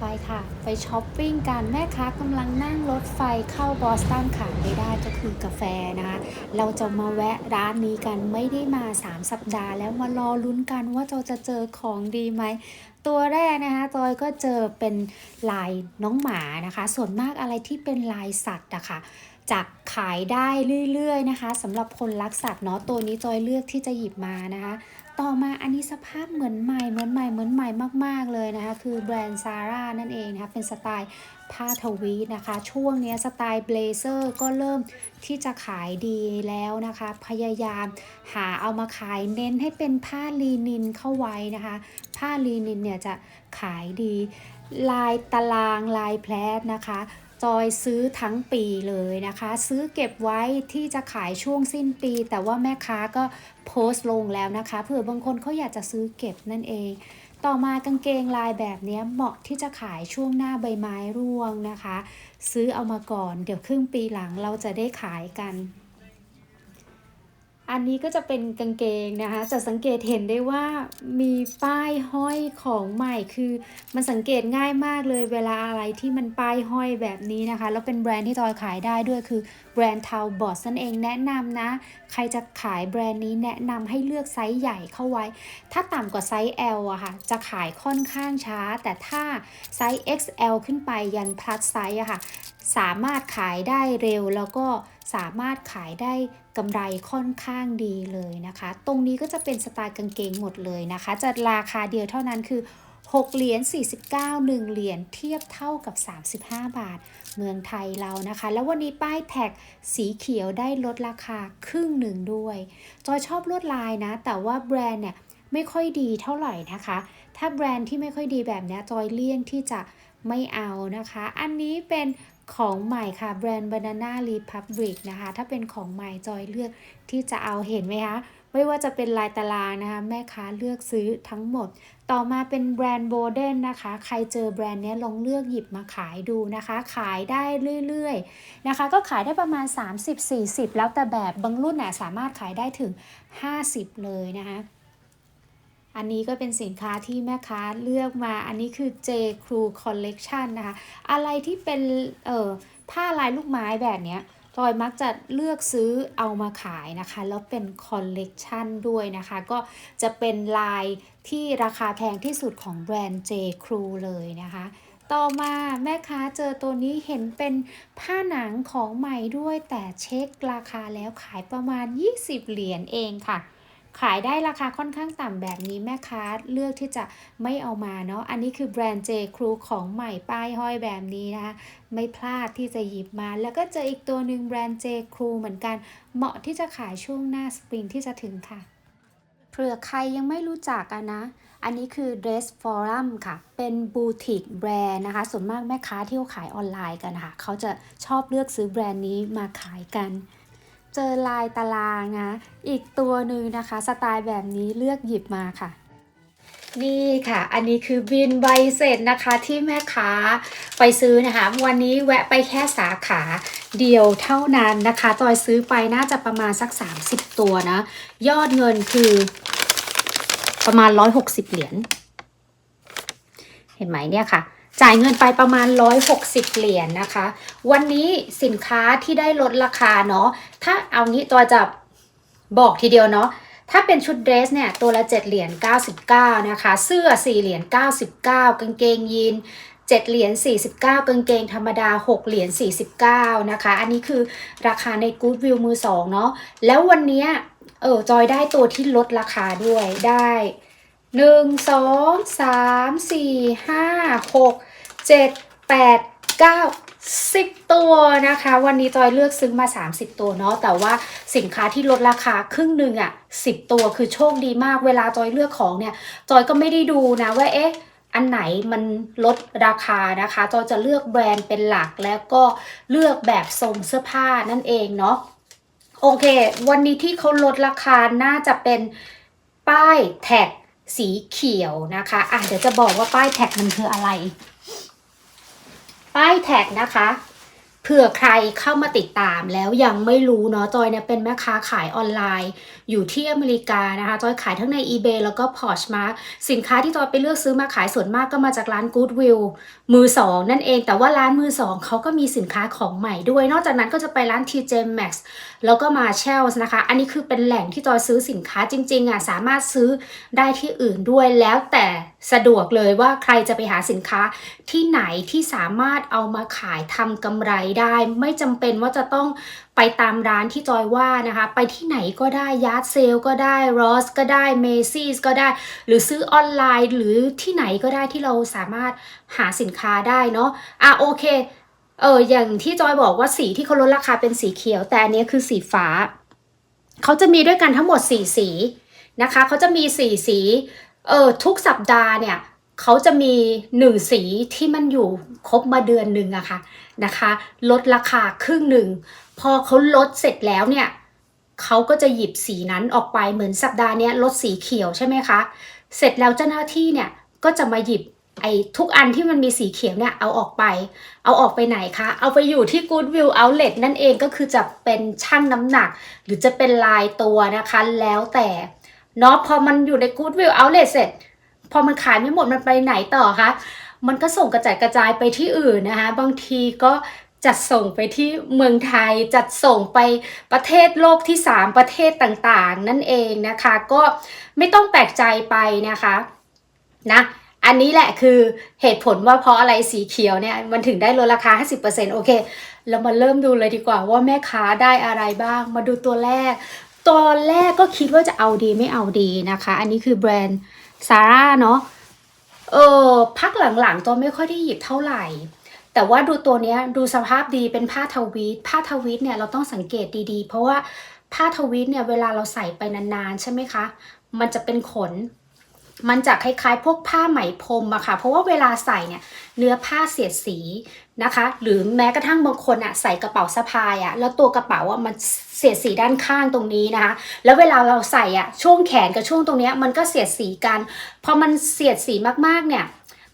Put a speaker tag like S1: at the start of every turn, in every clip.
S1: ไปค่ะ ไปช้อปปิ้งกันแม่ค้ากำลังนั่งรถไฟเข้าบอสตันขาดไม่ได้ก็คือกาแฟนะคะ เราจะมาแวะร้านนี้กันไม่ได้มา 3 สัปดาห์ แล้วมารอลุ้นกันว่าเราจะเจอของดีไหมตัวแรกนะคะจอยก็เจอเป็นลายน้องหมานะคะ ส่วนมากอะไรที่เป็นลายสัตว์อะค่ะจะขายได้เรื่อยๆนะคะสำหรับคนรักสัตว์เนาะตัวนี้จอยเลือกที่จะหยิบมานะคะ ต่อมาอันนี้สภาพเหมือนใหม่เหมือนใหม่เหมือนใหม่มาก ๆ เลยนะคะ คือแบรนด์ซาร่านั่นเองนะคะเป็นสไตล์ผ้าทวีตนะคะ ช่วงนี้สไตล์เบลเซอร์ก็เริ่มที่จะขายดีแล้วนะคะ พยายามหาเอามาขายเน้นให้เป็นผ้าลีนินเข้าไว้นะคะ ผ้าลีนินเนี่ยจะขายดี ลายตารางลายแพลตนะคะ จอยซื้อทั้งปีเลยนะคะ ซื้อเก็บไว้ที่จะขายช่วงสิ้นปี แต่ว่าแม่ค้าก็โพสต์ลงแล้วนะคะเผื่อบางคนเขาอยากจะซื้อเก็บนั่นเอง ต่อมากางเกงลายแบบนี้เหมาะที่จะขายช่วงหน้าใบไม้ร่วงนะคะ ซื้อเอามาก่อน เดี๋ยวครึ่งปีหลังเราจะได้ขายกัน อันนี้ก็จะเป็นกางเกงนะคะ จะสังเกตเห็นได้ว่ามีป้ายห้อยของใหม่คือมันสังเกตง่ายมากเลยเวลาอะไรที่มันป้ายห้อยแบบนี้นะคะ แล้วเป็นแบรนด์ที่จอยขายได้ด้วยคือแบรนด์ทาวบอสนั่นเองแนะนำนะ ใครจะขายแบรนด์นี้แนะนำให้เลือกไซส์ใหญ่เข้าไว้ ถ้าต่ำกว่าไซส์ L อะค่ะ จะขายค่อนข้างช้า แต่ถ้าไซส์ XL ขึ้นไปยัน plus size อะค่ะ สามารถขายได้เร็วแล้วก็ สามารถขายได้กำไรค่อนข้างดีเลยนะคะ ตรงนี้ก็จะเป็นสไตล์กางเกงหมดเลยนะคะ จะราคาเดียวเท่านั้นคือ 6 เหรียญ 49 1 เหรียญเทียบเท่ากับ 35 บาท เมืองไทยเรานะคะ แล้ววันนี้ป้ายแท็กสีเขียวได้ลดราคาครึ่งหนึ่งด้วย จอยชอบลวดลายนะ แต่ว่าแบรนด์เนี่ยไม่ค่อยดีเท่าไหร่นะคะ ถ้าแบรนด์ที่ไม่ค่อยดีแบบนี้จอยเลี่ยงที่จะไม่เอานะคะ อันนี้เป็น ของใหม่ค่ะแบรนด์ Banana Republic นะคะ ถ้าเป็นของใหม่จอยเลือกที่จะเอาเห็นไหมคะไม่ว่าจะเป็นลายตารางนะคะ แม่ค้าเลือกซื้อทั้งหมด ต่อมาเป็นแบรนด์โบเดนนะคะ ใครเจอแบรนด์นี้ลองเลือกหยิบมาขายดูนะคะ ขายได้เรื่อยๆนะคะ ก็ขายได้ประมาณ 30-40 แล้วแต่แบบบางรุ่นน่ะสามารถขายได้ถึง 50 เลยนะคะ อันนี้ก็เป็นสินค้าที่แม่ค้าเลือกมา อันนี้คือ J Crew Collection นะคะ อะไรที่เป็นเอ่อผ้าลายลูกไม้แบบเนี้ยจอยมักจะเลือกซื้อเอามาขายนะคะ แล้วเป็นคอลเลกชันด้วยนะคะ ก็จะเป็นลายที่ราคาแพงที่สุดของแบรนด์ J Crew เลยนะคะ ต่อมาแม่ค้าเจอตัวนี้เห็นเป็นผ้าหนังของใหม่ด้วยแต่เช็คราคาแล้วขายประมาณ 20 เหรียญเองค่ะ ขายได้ราคาค่อนข้างต่ำแบบนี้แม่ค้าเลือกที่จะไม่เอามาเนาะ อันนี้คือแบรนด์ J Crew ของใหม่ป้ายห้อยแบบนี้นะคะ ไม่พลาดที่จะหยิบมา แล้วก็เจออีกตัวหนึ่งแบรนด์ J Crew เหมือนกัน เหมาะที่จะขายช่วงหน้าสปริงที่จะถึงค่ะ เผื่อใครยังไม่รู้จักอะนะ อันนี้คือ Dress Forum ค่ะ เป็นบูติกแบรนด์นะคะ ส่วนมากแม่ค้าที่เขาขายออนไลน์กันค่ะ เขาจะชอบเลือกซื้อแบรนด์นี้มาขายกัน เจอลายตารางนะอีกตัวหนึ่งนะคะ สไตล์แบบนี้เลือกหยิบมาค่ะ นี่ค่ะ อันนี้คือบินใบเสร็จนะคะที่แม่ค้าไปซื้อนะคะ วันนี้แวะไปแค่สาขาเดียวเท่านั้นนะคะจอยซื้อไปน่าจะประมาณสัก 30 ตัวนะ ยอดเงินคือประมาณ 160 เหรียญ เห็นไหมเนี่ยค่ะ จ่ายเงินไปประมาณ 160 เหรียญนะคะ วันนี้สินค้าที่ได้ลดราคาเนาะถ้าเอางี้ตัวจะบอกทีเดียวเนาะถ้าเป็นชุดเดรสเนี่ยตัวละ7เหรียญ99 นะคะ เสื้อ 4 เหรียญ99 กางเกงยีน7เหรียญ49 กางเกงธรรมดา 6 เหรียญ49 นะคะ อันนี้คือราคาใน Good View มือ2เนาะแล้ววันนี้เออจอยได้ตัวที่ลดราคาด้วยได้หนึ่งสอง สามสี่ห้าหกเจ็ดแปดเก้าสิบตัวนะคะ วันนี้จอยเลือกซื้อมา 30 ตัวเนาะแต่ว่าสินค้าที่ลดราคาครึ่งหนึ่งอะ่ะสิตัวคือโชคดีมากเวลาจอยเลือกของเนี่ย จอยก็ไม่ได้ดูนะว่าเอ๊ะอันไหนมันลดราคานะคะ จอยจะเลือกแบรนด์เป็นหลักแล้วก็เลือกแบบทรงเสื้อผ้านั่นเองเนาะโอเค วันนี้ที่เขาลดราคาน่าจะเป็นป้ายแท็กสีเขียวนะคะอะเดี๋ยวจะบอกว่าป้ายแท็กมันคืออะไร ป้ายแท็กนะคะ เผื่อใครเข้ามาติดตามแล้วยังไม่รู้เนาะจอยเนี่ยเป็นแม่ค้าขายออนไลน์ อยู่ที่อเมริกานะคะจอยขายทั้งใน eBay แล้วก็ Poshmark สินค้าที่จอยไปเลือกซื้อมาขายส่วนมากก็มาจากร้าน Goodwill มือสองนั่นเองแต่ว่าร้านมือสองเขาก็มีสินค้าของใหม่ด้วย นอกจากนั้นก็จะไปร้าน TJ Maxx แล้วก็มา s h e l l นะคะ อันนี้คือเป็นแหล่งที่จอยซื้อสินค้าจริงๆอะสามารถซื้อได้ที่อื่นด้วยแล้วแต่สะดวกเลยว่าใครจะไปหาสินค้าที่ไหนที่สามารถเอามาขายทำกำไรได้ ไม่จำเป็นว่าจะต้องไปตามร้านที่จอยว่านะคะ ไปที่ไหนก็ได้ยาร์ดเซลก็ได้รอสก็ได้เมซี่ก็ได้ หรือซื้อออนไลน์ หรือที่ไหนก็ได้ที่เราสามารถหาสินค้าได้เนาะอะโอเคเอออย่างที่จอยบอกว่าสีที่เขาลดราคาเป็นสีเขียว แต่อันนี้คือสีฟ้า เขาจะมีด้วยกันทั้งหมด 4 สีนะคะเขาจะมี 4 สีเออทุกสัปดาห์เนี่ย เขาจะมีหนึ่งสีที่มันอยู่ครบมาเดือนหนึ่งอะค่ะนะคะ ลดราคาครึ่งหนึ่ง พอเขาลดเสร็จแล้วเนี่ยเขาก็จะหยิบสีนั้นออกไปเหมือนสัปดาห์นี้ลดสีเขียวใช่ไหมคะ เสร็จแล้วเจ้าหน้าที่เนี่ยก็จะมาหยิบไอ้ทุกอันที่มันมีสีเขียวเนี่ยเอาออกไป เอาออกไปไหนคะ เอาไปอยู่ที่ Goodwill Outlet นั่นเองก็คือจะเป็นช่างน้ำหนัก หรือจะเป็นลายตัวนะคะแล้วแต่เนาะพอมันอยู่ใน Goodwill Outlet เสร็จ พอมันขายไม่หมดมันไปไหนต่อคะ มันก็ส่งกระจายกระจายไปที่อื่นนะคะ บางทีก็จัดส่งไปที่เมืองไทย จัดส่งไปประเทศโลกที่ 3 ประเทศต่างๆ นั่นเองนะคะ ก็ไม่ต้องแปลกใจไปนะคะนะอันนี้แหละคือเหตุผลว่าเพราะอะไรสีเขียวเนี่ยมันถึงได้ลดราคา 50%โอเค เรามาเริ่มดูเลยดีกว่าว่าแม่ค้าได้อะไรบ้าง มาดูตัวแรกตอนแรกก็คิดว่าจะเอาดีไม่เอาดีนะคะ อันนี้คือแบรนด์ ซาร่าเนาะเออพักหลังๆตัวไม่ค่อยได้หยิบเท่าไหร่ แต่ว่าดูตัวเนี้ยดูสภาพดีเป็นผ้าทวีตผ้าทวีตเนี่ยเราต้องสังเกตดีๆ เพราะว่าผ้าทวีตเนี่ยเวลาเราใส่ไปนานๆ ใช่ไหมคะ มันจะเป็นขน มันจะคล้ายๆ พวกผ้าไหมพรมอะค่ะ เพราะว่าเวลาใส่เนี่ยเนื้อผ้าเสียดสีนะคะ หรือแม้กระทั่งบางคนอะใส่กระเป๋าสะพายอะแล้วตัวกระเป๋าอะมันเสียดสีด้านข้างตรงนี้นะคะ แล้วเวลาเราใส่อะช่วงแขนกับช่วงตรงเนี้ยมันก็เสียดสีกันพอมันเสียดสีมากๆเนี่ย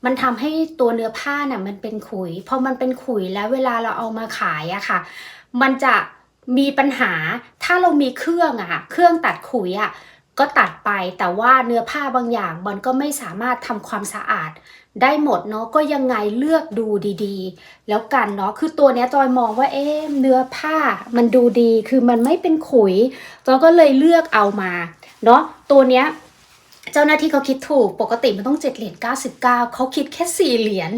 S1: มันทำให้ตัวเนื้อผ้าน่ะมันเป็นขุยพอมันเป็นขุยแล้วเวลาเราเอามาขายอะค่ะ มันจะมีปัญหาถ้าเรามีเครื่องอะค่ะเครื่องตัดขุยอะ ก็ตัดไปแต่ว่าเนื้อผ้าบางอย่างมันก็ไม่สามารถทำความสะอาด ได้หมดเนาะก็ยังไงเลือกดูดีๆ แล้วกันเนาะคือตัวเนี้ยจอยมองว่าเอ๊ะเนื้อผ้ามันดูดีคือมันไม่เป็นขุยจอยก็เลยเลือกเอามาเนาะตัวเนี้ยเจ้าหน้าที่เขาคิดถูก ปกติมันต้อง7เหรียญ99 เขาคิดแค่ 4 เหรียญ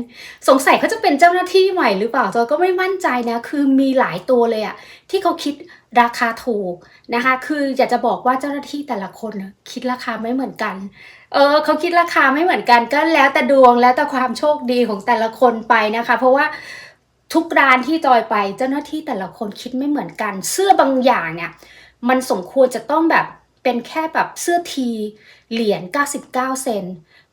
S1: สงสัยเขาจะเป็นเจ้าหน้าที่ใหม่หรือเปล่าจอยก็ไม่มั่นใจนะ คือมีหลายตัวเลยอะที่เขาคิด ราคาถูกนะคะ คืออยากจะบอกว่าเจ้าหน้าที่แต่ละคนคิดราคาไม่เหมือนกัน เออเขาคิดราคาไม่เหมือนกันก็แล้วแต่ดวงแล้วแต่ความโชคดีของแต่ละคนไปนะคะ เพราะว่าทุกร้านที่จอยไปเจ้าหน้าที่แต่ละคนคิดไม่เหมือนกัน เสื้อบางอย่างเนี่ย มันสมควรจะต้องแบบเป็นแค่แบบเสื้อทีเหรียญ 99 เซน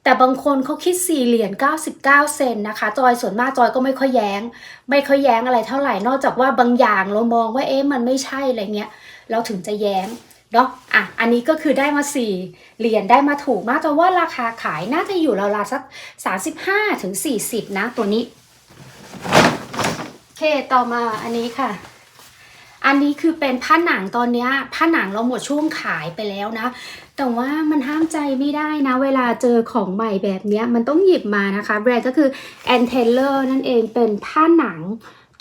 S1: แต่บางคนเขาคิด4เหรียญ99 เซนนะคะ จอยส่วนมากจอยก็ไม่ค่อยแย้ง ไม่ค่อยแย้งอะไรเท่าไหร่ นอกจากว่าบางอย่างเรามองว่าเอ๊ะมันไม่ใช่อะไรเงี้ย เราถึงจะแย้งเนาะอะ อันนี้ก็คือได้มา 4 เหรียญได้มาถูกมากจอยว่าราคาขายน่าจะอยู่ราวๆสัก 35ถึง40 นะตัวนี้ โอเค ต่อมาอันนี้ค่ะ อันนี้คือเป็นผ้าหนังตอนเนี้ยผ้าหนังเราหมดช่วงขายไปแล้วนะ แต่ว่ามันห้ามใจไม่ได้นะ เวลาเจอของใหม่แบบเนี้ยมันต้องหยิบมานะคะแบรนด์ก็คือ a n t e l e r นั่นเองเป็นผ้าหนัง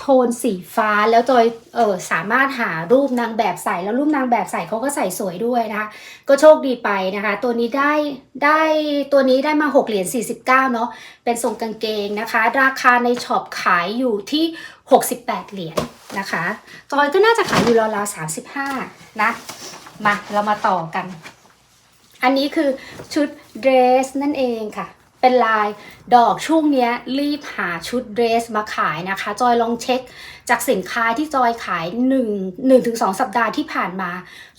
S1: โทนสีฟ้าแล้วจอยเออสามารถหารูปนางแบบใส่แล้วรูปนางแบบใส่เขาก็ใส่สวยด้วยนะคะก็โชคดีไปนะคะ ตัวนี้ได้ได้ตัวนี้ได้มา 6 เหรียญ49 เนาะเป็นทรงกางเกงนะคะ ราคาในช็อปขายอยู่ที่ 68 เหรียญนะคะจอยก็น่าจะขายอยู่ราวๆ35 นะ มาเรามาต่อกัน อันนี้คือชุดเดรสนั่นเองค่ะ เป็นลายดอกช่วงนี้รีบหาชุดเดรสมาขายนะคะ จอยลองเช็คจากสินค้าที่จอยขาย1 1ถึง2สัปดาห์ที่ผ่านมา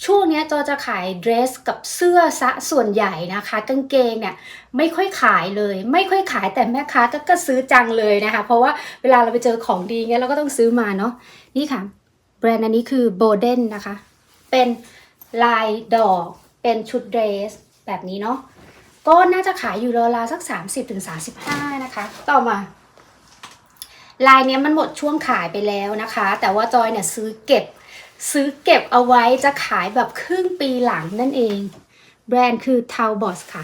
S1: ช่วงนี้จอยจะขายเดรสกับเสื้อซะส่วนใหญ่นะคะกางเกงเนี่ยไม่ค่อยขายเลย ไม่ค่อยขายแต่แม่ค้าก็ก็ซื้อจังเลยนะคะ เพราะว่าเวลาเราไปเจอของดีเงี้ยเราก็ต้องซื้อมาเนาะนี่ค่ะ แบรนด์อันนี้คือโบเดนนะคะ เป็นลายดอกเป็นชุดเดรสแบบนี้เนาะ ก็น่าจะขายอยู่ราวๆสัก 30-35 นะคะ ต่อมาลายนี้มันหมดช่วงขายไปแล้วนะคะ แต่ว่าจอยเนี่ยซื้อเก็บ ซื้อเก็บเอาไว้จะขายแบบครึ่งปีหลังนั่นเอง แบรนด์คือ t a l b o s ค่ะ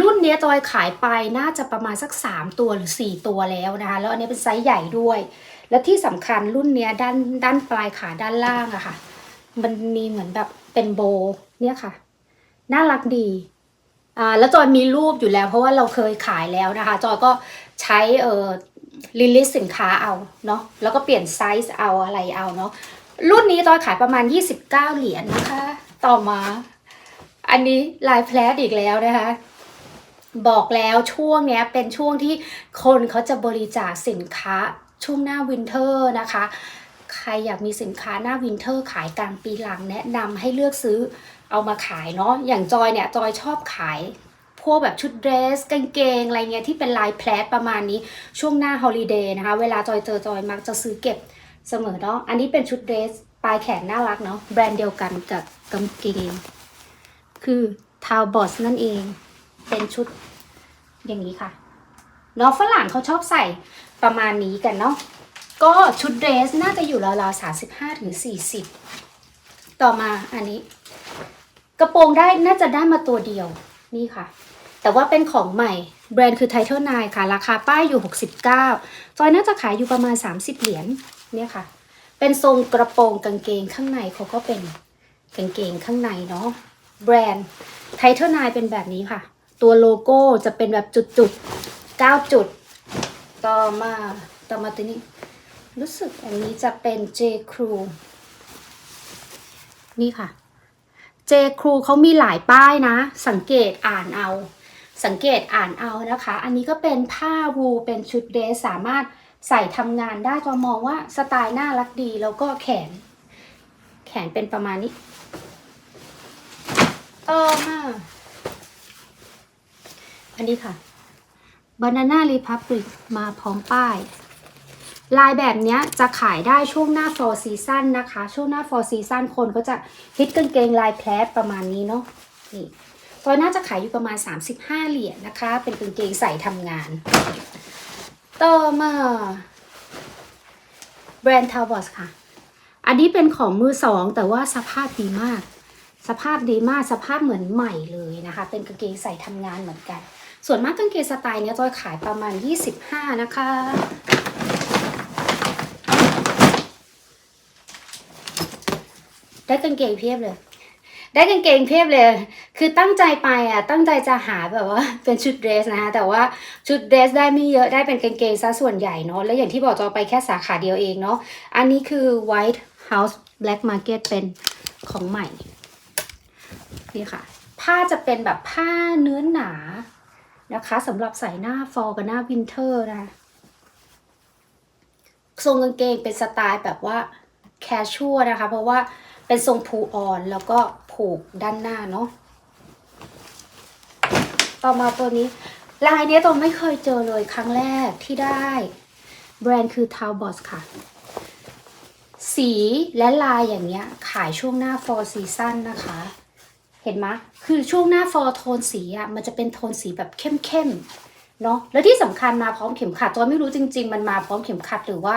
S1: รุ่นนี้จอยขายไปน่าจะประมาณสัก 3 ตัวหรือ 4 ตัวแล้วนะคะ แล้วอันนี้เป็นไซส์ใหญ่ด้วย แล้วที่สำคัญรุ่นนี้ด้านด้านปลายขาด้านล่างอะค่ะ มันมีเหมือนแบบเป็นโบเนี่ยค่ะ น่ารักดี อ่าแล้วจอยมีรูปอยู่แล้ว เพราะว่าเราเคยขายแล้วนะคะ จอยก็ใช้เอ่อลิลิสสินค้าเอาเนาะแล้วก็เปลี่ยนไซส์เอาอะไรเอาเนาะรุ่นนี้จอยขายประมาณ 29 เหรียญนะคะ ต่อมา อันนี้ลายแพลสอีกแล้วนะคะบอกแล้วช่วงเนี้ยเป็นช่วงที่คนเขาจะบริจาคสินค้าช่วงหน้าวินเทอร์นะคะ ใครอยากมีสินค้าหน้าวินเทอร์ขายกลางปีหลังแนะนำให้เลือกซื้อ เอามาขายเนาะอย่างจอยเนี่ยจอยชอบขายพวกแบบชุดเดรสกางเกงอะไรเงี้ยที่เป็นลายแพลตประมาณนี้ช่วงหน้าฮอลิเดย์นะคะเวลาจอยเจอจอยมักจะซื้อเก็บเสมอเนาะอันนี้เป็นชุดเดรสปลายแขนน่ารักเนาะแบรนด์เดียวกันกับกางเกง คือทาวบอสนั่นเอง เป็นชุดอย่างนี้ค่ะเนาะฝรั่งเขาชอบใส่ประมาณนี้กันเนาะก็ชุดเดรสน่าจะอยู่ราวๆสามสิบห้าถึงสี่สิบต่อมาอันนี้ กระโปรงได้น่าจะได้มาตัวเดียวนี่ค่ะ แต่ว่าเป็นของใหม่ แบรนด์คือ Title 9 ค่ะ ราคาป้ายอยู่ 69จอยน่าจะขายอยู่ประมาณ 30 เหรียญเนี่ยค่ะ เป็นทรงกระโปรงกางเกงข้างในเขาก็เป็นกางเกงข้างในเนาะแบรนด์ Title 9 เป็นแบบนี้ค่ะ ตัวโลโก้จะเป็นแบบจุดๆ9จุด ต่อมาต่อมาตัวนี้ รู้สึกอันนี้จะเป็น J Crew นี่ค่ะ เจครูเขามีหลายป้ายนะ สังเกตอ่านเอา สังเกตอ่านเอานะคะ อันนี้ก็เป็นผ้าวูลเป็นชุดเดรสสามารถใส่ทำงานได้ก็มองว่าสไตล์น่ารักดีแล้วก็แขน แขนเป็นประมาณนี้ต่อมาอันนี้ค่ะ Banana Republic มาพร้อมป้าย ลายแบบนี้จะขายได้ช่วงหน้า fall season นะคะ ช่วงหน้า fall season คนก็จะฮิตกางเกงลายแพลตประมาณนี้เนาะนี่ตอนน่าจะขายอยู่ประมาณ 35 เหรียญนะคะ เป็นกางเกงใส่ทำงาน ต่อมาแบรนด์ t a l b o t ค่ะ อันนี้เป็นของมือสองแต่ว่าสภาพดีมาก สภาพดีมากสภาพเหมือนใหม่เลยนะคะ เป็นกางเกงใส่ทำงานเหมือนกัน ส่วนมากกางเกงสไตล์เนี้ยจอยขายประมาณ 25 นะคะ ได้กางเกงเพียบเลย ได้กางเกงเพียบเลย คือตั้งใจไปอะ ตั้งใจจะหาแบบว่าเป็นชุดเดรสนะคะแต่ว่าชุดเดรสได้ไม่เยอะได้เป็นกางเกงซะส่วนใหญ่เนาะ และอย่างที่บอกจะเอไปแค่สาขาเดียวเองเนาะ อันนี้คือ White House Black Market เป็นของใหม่ นี่ค่ะ ผ้าจะเป็นแบบผ้าเนื้อหนานะคะสำหรับใส่หน้าฟอลกับหน้าวินเทอร์นะทรงกางเกงเป็นสไตล์แบบว่าแคชชัวนะคะ เพราะว่า เป็นทรงพูอ่อนแล้วก็ผูกด้านหน้าเนาะต่อมาตัวนี้ลายนี้ตัวไม่เคยเจอเลยครั้งแรกที่ได้ แบรนด์คือ t a l b o t ค่ะ สีและลายอย่างเงี้ย ขายช่วงหน้า fall season นะคะ เห็นไหมคือช่วงหน้า fall โทนสีอะมันจะเป็นโทนสีแบบเข้มๆเนาะแล้วที่สำคัญมาพร้อมเข็มขัดตัวไม่รู้จริง ๆ มันมาพร้อมเข็มขัดหรือว่า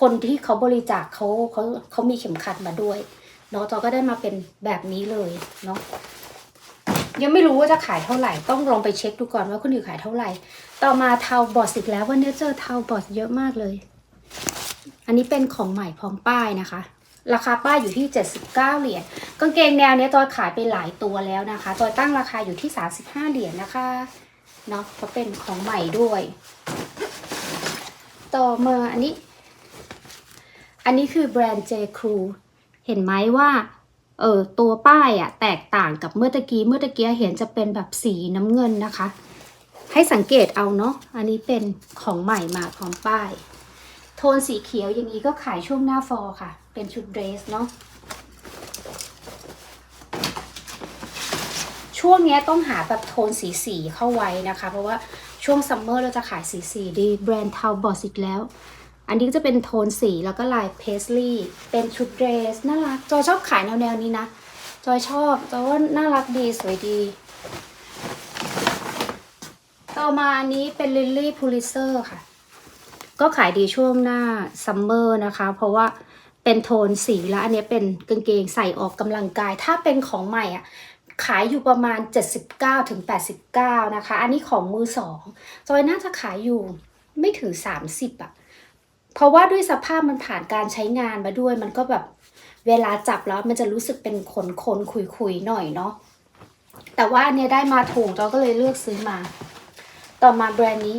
S1: คนที่เขาบริจาคเขาเขาเขามีเข็มขัดมาด้วย เนาจอก็ได้มาเป็นแบบนี้เลยเนาะยังไม่รู้ว่าจะขายเท่าไหร่ ต้องลองไปเช็คดูก่อนว่าคนอื่นขายเท่าไหร่ ต่อมาเทาบอสอีกแล้ววันนี้เจอเทาบอสเยอะมากเลย อันนี้เป็นของใหม่พร้อมป้ายนะคะ ราคาป้ายอยู่ที่ 79 เหรียญกางเกงแนวนี้จอยขายไปหลายตัวแล้วนะคะจอยตั้งราคาอยู่ที่ 35 เหรียญนะคะเนาะเพราะเป็นของใหม่ด้วย ต่อมาอันนี้ อันนี้คือแบรนด์ J Crew เห็นไหมว่าเออตัวป้ายอะแตกต่างกับเมื่อตะกี้เมื่อตะกี้เห็นจะเป็นแบบสีน้ำเงินนะคะ ให้สังเกตเอาเนาะอันนี้เป็นของใหม่มาพร้อมป้าย โทนสีเขียวอย่างนี้ก็ขายช่วงหน้าฟอลค่ะ เป็นชุดเดรสเนาะช่วงนี้ต้องหาแบบโทนสีสีเข้าไว้นะคะ เพราะว่าช่วงซัมเมอร์เราจะขายสีสีดีแบรนด์ทาวบอสอีกแล้ว อันนี้ก็จะเป็นโทนสีแล้วก็ลายเพสลีย์เป็นชุดเดรสน่ารักจอยชอบขายแนวแนวนี้นะ จอยชอบจอยว่าน่ารักดีสวยดี ต่อมาอันนี้เป็นลิลลี่พูลิเซอร์ค่ะ ก็ขายดีช่วงหน้าซัมเมอร์นะคะ เพราะว่าเป็นโทนสีแล้วอันนี้เป็นกางเกงใส่ออกกำลังกาย ถ้าเป็นของใหม่อะขายอยู่ประมาณ 79ถึง89 นะคะ อันนี้ของมือสองจอยน่าจะขายอยู่ไม่ถึง 30อะ เพราะว่าด้วยสภาพมันผ่านการใช้งานมาด้วย มันก็แบบเวลาจับแล้วมันจะรู้สึกเป็นขนขนคุยคุยๆหน่อยเนาะแต่ว่าอันเนี้ยได้มาถูกจอยก็เลยเลือกซื้อมา ต่อมาแบรนด์นี้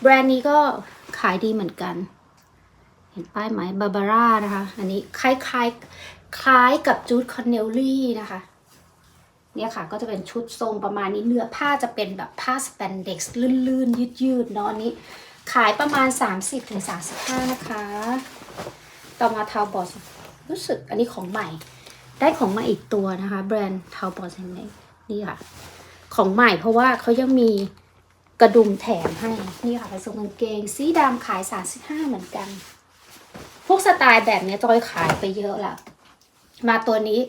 S1: แบรนด์นี้ก็ขายดีเหมือนกัน เห็นป้ายไหมบาบาร่านะคะ อันนี้คล้ายคล้ายๆคล้ายกับจูดคอนเนลลี่นะคะเนี่ยค่ะก็จะเป็นชุดทรงประมาณนี้เนื้อผ้าจะเป็นแบบผ้าสแปนเด็กซ์ลื่นๆยืดๆเนาะอันนี้ ขายประมาณ 30-35นะคะ ต่อมาทาวบอสรู้สึกอันนี้ของใหม่ ได้ของมาอีกตัวนะคะ แบรนด์ทาวบอสแห่งนี้นี่ค่ะ ของใหม่เพราะว่าเขายังมีกระดุมแถมให้ นี่ค่ะเป็นทรงกางเกง สีดำขาย 35 เหมือนกัน พวกสไตล์แบบนี้จอยขายไปเยอะละมาตัวนี้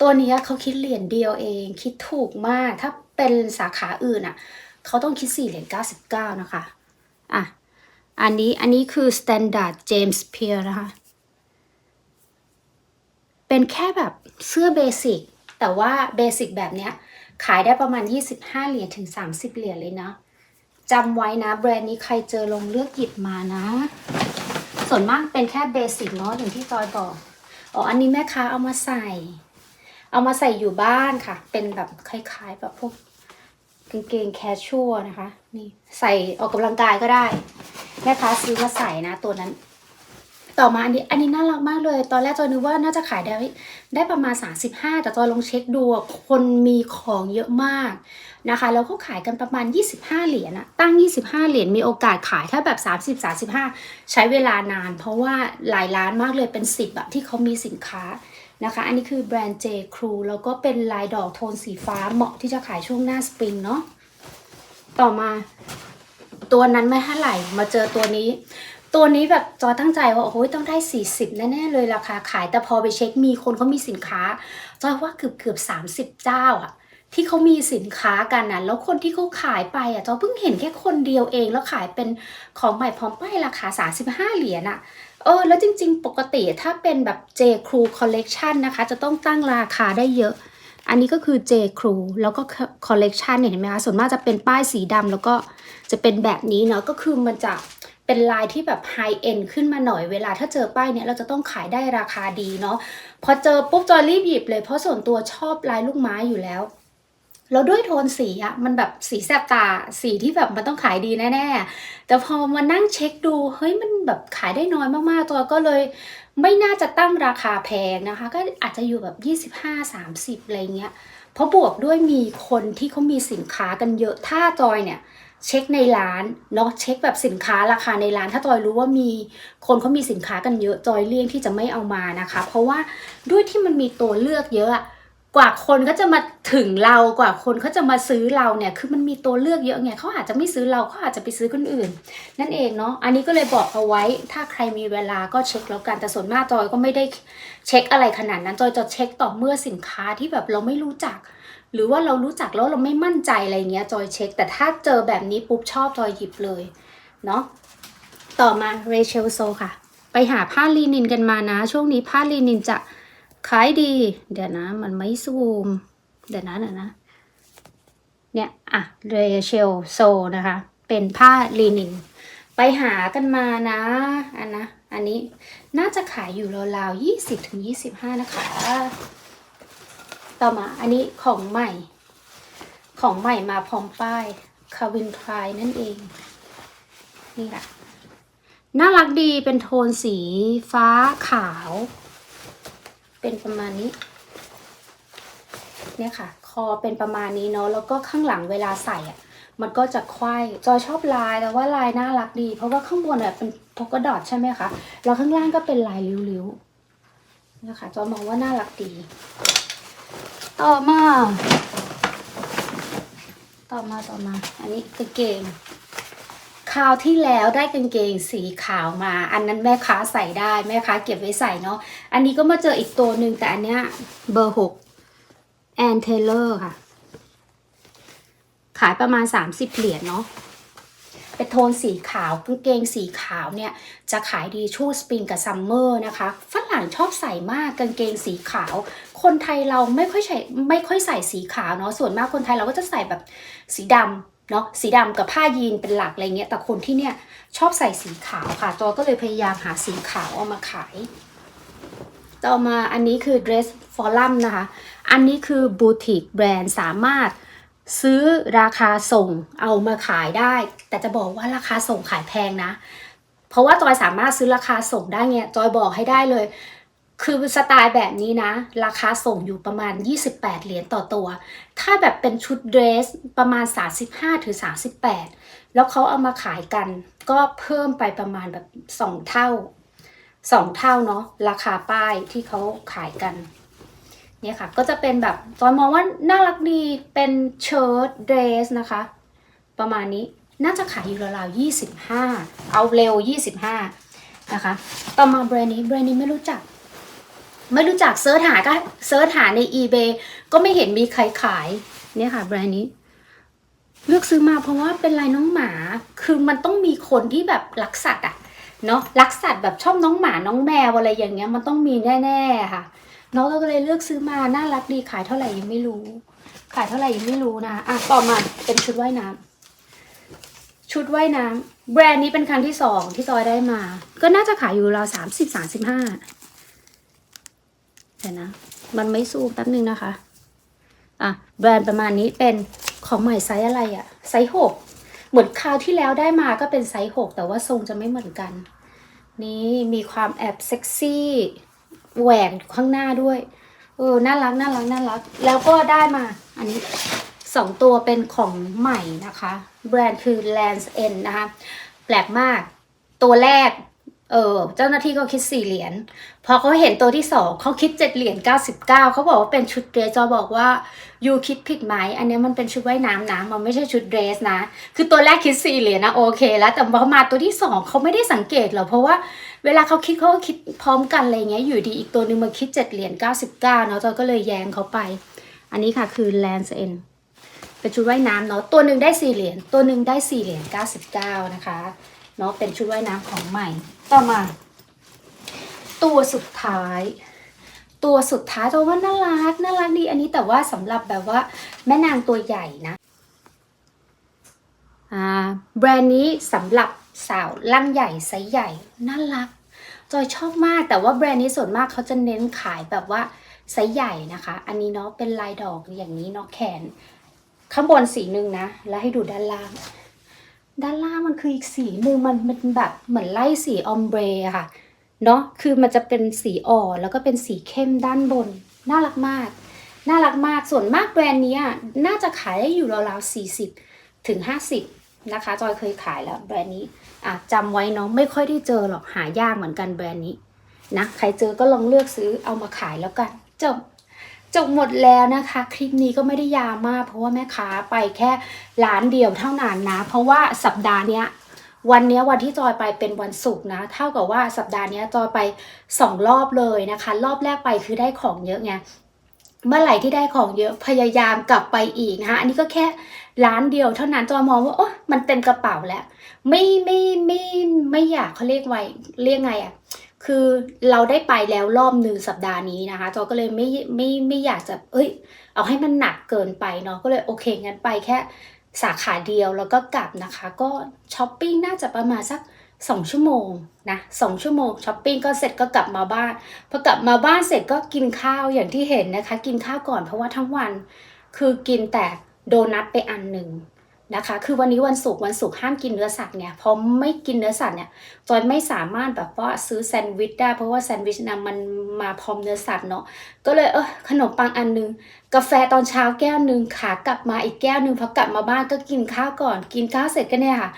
S1: ตัวนี้เขาคิดเหรียญเดียวเอง คิดถูกมากถ้าเป็นสาขาอื่นอะ เขาต้องคิด4เหรียญ99นะคะ อะ อันนี้อันนี้คือ standard James Pierre นะคะ เป็นแค่แบบเสื้อเบสิกแต่ว่าเบสิกแบบเนี้ย ขายได้ประมาณ 25 เหรียญถึง 30 เหรียญเลยนะจำไว้นะ แบรนด์นี้ใครเจอลงเลือกหยิบมานะ ส่วนมากเป็นแค่เบสิกเนาะอย่างที่จอยบอกอ๋ออันนี้แม่ค้าเอามาใส่ เอามาใส่อยู่บ้านค่ะ เป็นแบบคล้ายๆแบบพวก กางเกงแคชชัวนะคะ นี่ใส่ออกกำลังกายก็ได้แม่ค้าซื้อมาใส่นะตัวนั้น ต่อมาอันนี้อันนี้น่ารักมากเลย ตอนแรกจอยนึกว่าน่าจะขายได้ได้ประมาณ 35 แต่จอยลองเช็คดูคนมีของเยอะมากนะคะ แล้วก็ขายกันประมาณ 25 เหรียญอะตั้ง 25 เหรียญมีโอกาสขายถ้าแบบ 30 35 ใช้เวลานาน เพราะว่าหลายร้านมากเลยเป็น 10อะที่เขามีสินค้า นะคะ อันนี้คือแบรนด์ J Crew แล้วก็เป็นลายดอกโทนสีฟ้าเหมาะที่จะขายช่วงหน้าสปริงเนาะต่อมา ตัวนั้นไม่เท่าไหร่มาเจอตัวนี้ ตัวนี้แบบจอตั้งใจว่าโอ้โหต้องได้ 40 แน่ๆเลยราคาขายแต่พอไปเช็คมีคนเขามีสินค้า จอยว่าเกือบเกือบ 30 เจ้าอะที่เขามีสินค้ากันนะแล้วคนที่เขาขายไปอะจอเพิ่งเห็นแค่คนเดียวเอง แล้วขายเป็นของใหม่พร้อมป้ายราคา 35 เหรียญอะ เออ แล้วจริง ๆ ปกติถ้าเป็นแบบ J Crew Collection นะคะ จะต้องตั้งราคาได้เยอะ อันนี้ก็คือ J Crew แล้วก็ Collection เนี่ยเห็นไหมคะ ส่วนมากจะเป็นป้ายสีดำแล้วก็จะเป็นแบบนี้เนาะ ก็คือมันจะเป็นลายที่แบบ High End ขึ้นมาหน่อยเวลาถ้าเจอป้ายเนี่ยเราจะต้องขายได้ราคาดีเนาะ พอเจอปุ๊บจอยรีบหยิบเลยเพราะส่วนตัวชอบลายลูกไม้อยู่แล้ว แล้วด้วยโทนสีอะมันแบบสีแสบตาสีที่แบบมันต้องขายดีแน่ๆ แต่พอมานั่งเช็คดูเฮ้ยมันแบบขายได้น้อยมากๆตัวก็เลยไม่น่าจะตั้งราคาแพงนะคะ ก็อาจจะอยู่แบบ 25-30 อะไรเงี้ยเพราะบวกด้วยมีคนที่เขามีสินค้ากันเยอะถ้าจอยเนี่ยเช็คในร้านเนาะเช็คแบบสินค้าราคาในร้าน ถ้าจอยรู้ว่ามีคนเขามีสินค้ากันเยอะจอยเลี่ยงที่จะไม่เอามานะคะ เพราะว่าด้วยที่มันมีตัวเลือกเยอะอะ กว่าคนก็จะมาถึงเรากว่าคนเขาจะมาซื้อเราเนี่ย คือมันมีตัวเลือกเยอะไงเขาอาจจะไม่ซื้อเราเขาอาจจะไปซื้อคนอื่น นั่นเองเนาะอันนี้ก็เลยบอกเอาไว้ ถ้าใครมีเวลาก็เช็คแล้วกันแต่ส่วนมากจอยก็ไม่ได้เช็คอะไรขนาดนั้นจอยจะเช็คต่อเมื่อสินค้าที่แบบเราไม่รู้จัก หรือว่าเรารู้จักแล้วเราไม่มั่นใจอะไรเงี้ยจอยเช็ค แต่ถ้าเจอแบบนี้ปุ๊บชอบจอยหยิบเลยเนาะต่อมาเรเชลโซค่ะ ไปหาผ้าลีนินกันมานะ ช่วงนี้ผ้าลีนินจะ ขายดี เดี๋ยวนะ มันไม่ซูม เดี๋ยวนะเดี๋ยวนะ เนี่ยอะเรเชลโซนะคะ เป็นผ้าลีนิน ไปหากันมานะอันนะ อันนี้น่าจะขายอยู่ราวๆยี่สิบถึงยี่สิบห้านะคะ ต่อมาอันนี้ของใหม่ ของใหม่มาพร้อมป้ายคาวินพรายนั่นเอง นี่แหละน่ารักดีเป็นโทนสีฟ้าขาว เป็นประมาณนี้ เนี่ยค่ะ คอเป็นประมาณนี้เนาะแล้วก็ข้างหลังเวลาใส่อะ มันก็จะควายจอยชอบลายแต่ว่าลายน่ารักดี เพราะว่าข้างบนอะเป็นพกดอทใช่ไหมคะแล้วข้างล่างก็เป็นลายริ้วๆเนี่ยค่ะจอยมองว่าน่ารักดี ต่อมา ต่อมาต่อมา อันนี้กางเกง คราวที่แล้วได้กางเกงสีขาวมา อันนั้นแม่ค้าใส่ได้แม่ค้าเก็บไว้ใส่เนาะอันนี้ก็มาเจออีกตัวหนึ่งแต่อันเนี้ยเบอร์หกแอนเทเลอร์ค่ะ ขายประมาณ 30 เหรียญเนาะเป็นโทนสีขาวกางเกงสีขาวเนี่ย จะขายดีช่วงสปริงกับซัมเมอร์นะคะฝรั่งชอบใส่มากกางเกงสีขาว คนไทยเราไม่ค่อยใส่ไม่ค่อยใส่สีขาวเนาะส่วนมากคนไทยเราก็จะใส่แบบสีดำ เนาะสีดำกับผ้ายีนเป็นหลักอะไรเงี้ยแต่คนที่เนี่ยชอบใส่สีขาวค่ะ ตัวก็เลยพยายามหาสีขาวเอามาขาย ต่อมาอันนี้คือ dress forum นะคะ อันนี้คือบูติกแบรนด์สามารถซื้อราคาส่งเอามาขายได้ แต่จะบอกว่าราคาส่งขายแพงนะ เพราะว่าจอยสามารถซื้อราคาส่งได้เนี่ยจอยบอกให้ได้เลย คือสไตล์แบบนี้นะ ราคาส่งอยู่ประมาณ 28 เหรียญต่อตัว ถ้าแบบเป็นชุดเดรสประมาณ 35ถึง38 แล้วเขาเอามาขายกัน ก็เพิ่มไปประมาณแบบ 2 เท่า 2 เท่าเนาะราคาป้ายที่เขาขายกัน เนี่ยค่ะ ก็จะเป็นแบบจอยมองว่าน่ารักดีเป็นเชิ้ตเดรสนะคะ ประมาณนี้น่าจะขายอยู่ราวๆ25 เอาเร็ว 25 นะคะ ต่อมาแบรนด์นี้แบรนด์นี้ไม่รู้จัก ไม่รู้จักเซิร์ชหาก็เซิร์ชหาใน eBay ก็ไม่เห็นมีใครขายเนี่ยค่ะแบรนด์นี้ เลือกซื้อมาเพราะว่าเป็นลายน้องหมา คือมันต้องมีคนที่แบบรักสัตว์อะเนาะรักสัตว์แบบชอบน้องหมาน้องแมวอะไรอย่างเงี้ยมันต้องมีแน่ๆค่ะน้องก็เลยเลือกซื้อมาน่ารักดีขายเท่าไหร่ยังไม่รู้ ขายเท่าไหร่ยังไม่รู้นะอะต่อมาเป็นชุดว่ายน้ำชุดว่ายน้ำแบรนด์นี้เป็นครั้งที่สองที่จอยได้มา ก็น่าจะขายอยู่ราวสามสิบสามสิบห้า เดี๋ยวนะ มันไม่สู้แป๊บนึงนะคะ อะ แบรนด์ประมาณนี้เป็นของใหม่ไซส์อะไรอะไซส์หกเหมือนคราวที่แล้วได้มาก็เป็นไซส์หกแต่ว่าทรงจะไม่เหมือนกัน นี่มีความแอบเซ็กซี่แหวกอยู่ข้างหน้าด้วย เออ น่ารัก น่ารัก น่ารัก แล้วก็ได้มา อันนี้สองตัวเป็นของใหม่นะคะ แบรนด์คือ Lands End นะคะ แปลกมาก ตัวแรก เออเจ้าหน้าที่ก็คิดสี่เหรียญพอเขาเห็นตัวที่สองเขาคิดเจ็ดเหรียญเก้าสิบเก้าเขาบอกว่าเป็นชุดเดรสจอบอกว่ายูคิดผิดไหมอันนี้มันเป็นชุดว่ายน้ำนะมันไม่ใช่ชุดเดรสนะ คือตัวแรกคิดสี่เหรียญนะโอเค แล้วแต่พอมาตัวที่สองเขาไม่ได้สังเกตหรอกเพราะว่าเวลาเขาคิดเขาก็คิดพร้อมกันอะไรเงี้ยอยู่ดีอีกตัวหนึ่งมาคิดเจ็ดเหรียญเก้าสิบเก้าเนาะจอยก็เลยแย้งเขาไป อันนี้ค่ะคือ Lands End เป็นชุดว่ายน้ำเนาะตัวหนึ่งได้สี่เหรียญตัวหนึ่งได้สี่เหรียญเก้าสิบเก้านะคะ เนาะเป็นชุดว่ายน้ำของใหม่ ต่อมา ตัวสุดท้าย ตัวสุดท้ายตัวว่าน่ารักน่ารักดีอันนี้แต่ว่าสำหรับแบบว่าแม่นางตัวใหญ่นะอ่าแบรนด์นี้สำหรับสาวร่างใหญ่ไซส์ใหญ่น่ารักจอยชอบมากแต่ว่าแบรนด์นี้ส่วนมากเขาจะเน้นขายแบบว่าไซส์ใหญ่นะคะ อันนี้เนาะเป็นลายดอกอย่างนี้เนาะแขน ข้างบนสีหนึ่งนะ แล้วให้ดูด้านล่าง ด้านล่างมันคืออีกสีหนึ่งมันมันแบบเหมือนไล่สีออมเบรค่ะ เนาะคือมันจะเป็นสีอ่อนแล้วก็เป็นสีเข้มด้านบน น่ารักมาก น่ารักมากส่วนมากแบรนด์นี้น่าจะขายได้อยู่ราวๆสี่สิบถึงห้าสิบนะคะ จอยเคยขายแล้วแบรนด์นี้อะจำไว้เนาะไม่ค่อยได้เจอหรอกหายากเหมือนกันแบรนด์นี้นะใครเจอก็ลองเลือกซื้อเอามาขายแล้วกันจบ จบหมดแล้วนะคะ คลิปนี้ก็ไม่ได้ยาวมาก เพราะว่าแม่ค้าไปแค่ร้านเดียวเท่านั้นนะ เพราะว่าสัปดาห์เนี้ยวันนี้วันที่จอยไปเป็นวันศุกร์นะ เท่ากับว่าสัปดาห์นี้จอยไปสองรอบเลยนะคะ รอบแรกไปคือได้ของเยอะไงเมื่อไหร่ที่ได้ของเยอะพยายามกลับไปอีกนะคะอันนี้ก็แค่ร้านเดียวเท่านั้นจอยมองว่าโอ้มันเต็มกระเป๋าแล้ว ไม่ไม่ไม่ไม่อยากเขาเรียกไว้เรียกไงอะ่ะ คือเราได้ไปแล้วรอบหนึ่งสัปดาห์นี้นะคะ จอก็เลยไม่ไม่ไม่อยากจะ เอ้ย เอาให้มันหนักเกินไปเนาะ ก็เลยโอเคงั้นไปแค่สาขาเดียวแล้วก็กลับนะคะ ก็ช้อปปิ้งน่าจะประมาณสักสองชั่วโมงนะสองชั่วโมงช้อปปิ้งก็เสร็จก็กลับมาบ้านพอกลับมาบ้านเสร็จก็กินข้าวอย่างที่เห็นนะคะ กินข้าวก่อนเพราะว่าทั้งวัน คือกินแต่โดนัทไปอันหนึ่งนะคะ คือวันนี้วันศุกร์วันศุกร์ห้ามกินเนื้อสัตว์ไงพอไม่กินเนื้อสัตว์เนี่ยจอยไม่สามารถแบบว่าซื้อแซนด์วิชได้ เพราะว่าแซนด์วิชนะมันมาพร้อมเนื้อสัตว์เนาะก็เลยเออขนมปังอันหนึง กาแฟตอนเช้าแก้วหนึ่งขากลับมาอีกแก้วหนึ่งพอกลับมาบ้านก็กินข้าวก่อน กินข้าวเสร็จก็เนี่ยค่ะ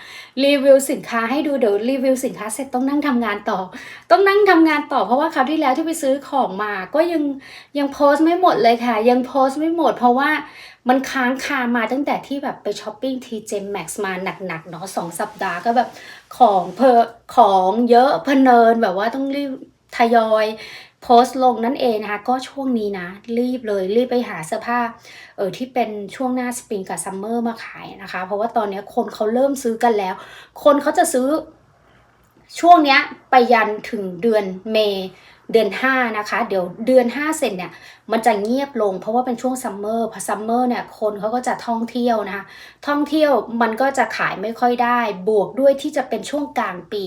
S1: รีวิวสินค้าให้ดูเดี๋ยวรีวิวสินค้าเสร็จต้องนั่งทำงานต่อ ต้องนั่งทำงานต่อเพราะว่าคราวที่แล้วที่ไปซื้อของมา ก็ยังยังโพสต์ไม่หมดเลยค่ะ ยังโพสต์ไม่หมด เพราะว่ามันค้างคามาตั้งแต่ที่แบบไปช้อปปิ้งทีเจมแม็กซ์มาหนักๆเนาะสองสัปดาห์ก็แบบของเพอของเยอะเพเนินแบบว่าต้องรีบทยอยโพสต์ลงนั่นเองนะคะ ก็ช่วงนี้นะ รีบเลยรีบไปหาเสื้อผ้าเออที่เป็นช่วงหน้าสปริงกับซัมเมอร์มาขายนะคะ เพราะว่าตอนนี้คนเขาเริ่มซื้อกันแล้ว คนเขาจะซื้อช่วงเนี้ยไปยันถึงเดือนเมษ เดือน 5 นะคะ เดี๋ยวเดือน 5 เสร็จเนี่ย มันจะเงียบลงเพราะว่าเป็นช่วงซัมเมอร์พอซัมเมอร์เนี่ย คนเขาก็จะท่องเที่ยวนะคะ ท่องเที่ยวมันก็จะขายไม่ค่อยได้ บวกด้วยที่จะเป็นช่วงกลางปี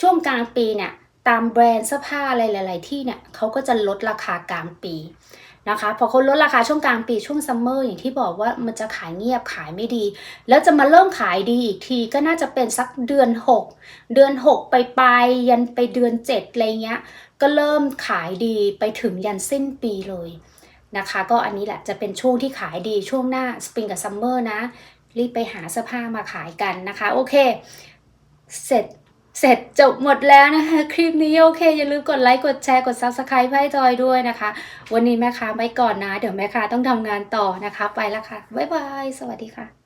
S1: ช่วงกลางปีเนี่ย ตามแบรนด์เสื้อผ้าอะไรหลาย ๆ ที่เนี่ยเขาก็จะลดราคากลางปีนะคะพอเขาลดราคาช่วงกลางปีช่วงซัมเมอร์อย่างที่บอกว่ามันจะขายเงียบขายไม่ดี แล้วจะมาเริ่มขายดีอีกทีก็น่าจะเป็นสักเดือน 6 เดือน 6 ไปปลายยันไปเดือน 7 อะไรเงี้ย ก็เริ่มขายดีไปถึงยันสิ้นปีเลยนะคะ ก็อันนี้แหละจะเป็นช่วงที่ขายดีช่วงหน้าสปริงกับซัมเมอร์นะ รีบไปหาเสื้อผ้ามาขายกันนะคะ โอเค เสร็จเสร็จจบหมดแล้วนะคะ คลิปนี้โอเค อย่าลืมกดไลค์ กดแชร์ กด Subscribe ให้จอยด้วยนะคะ วันนี้แม่ค้าไปก่อนนะ เดี๋ยวแม่ค้าต้องทำงานต่อนะคะ ไปแล้วค่ะ บ๊ายบาย สวัสดีค่ะ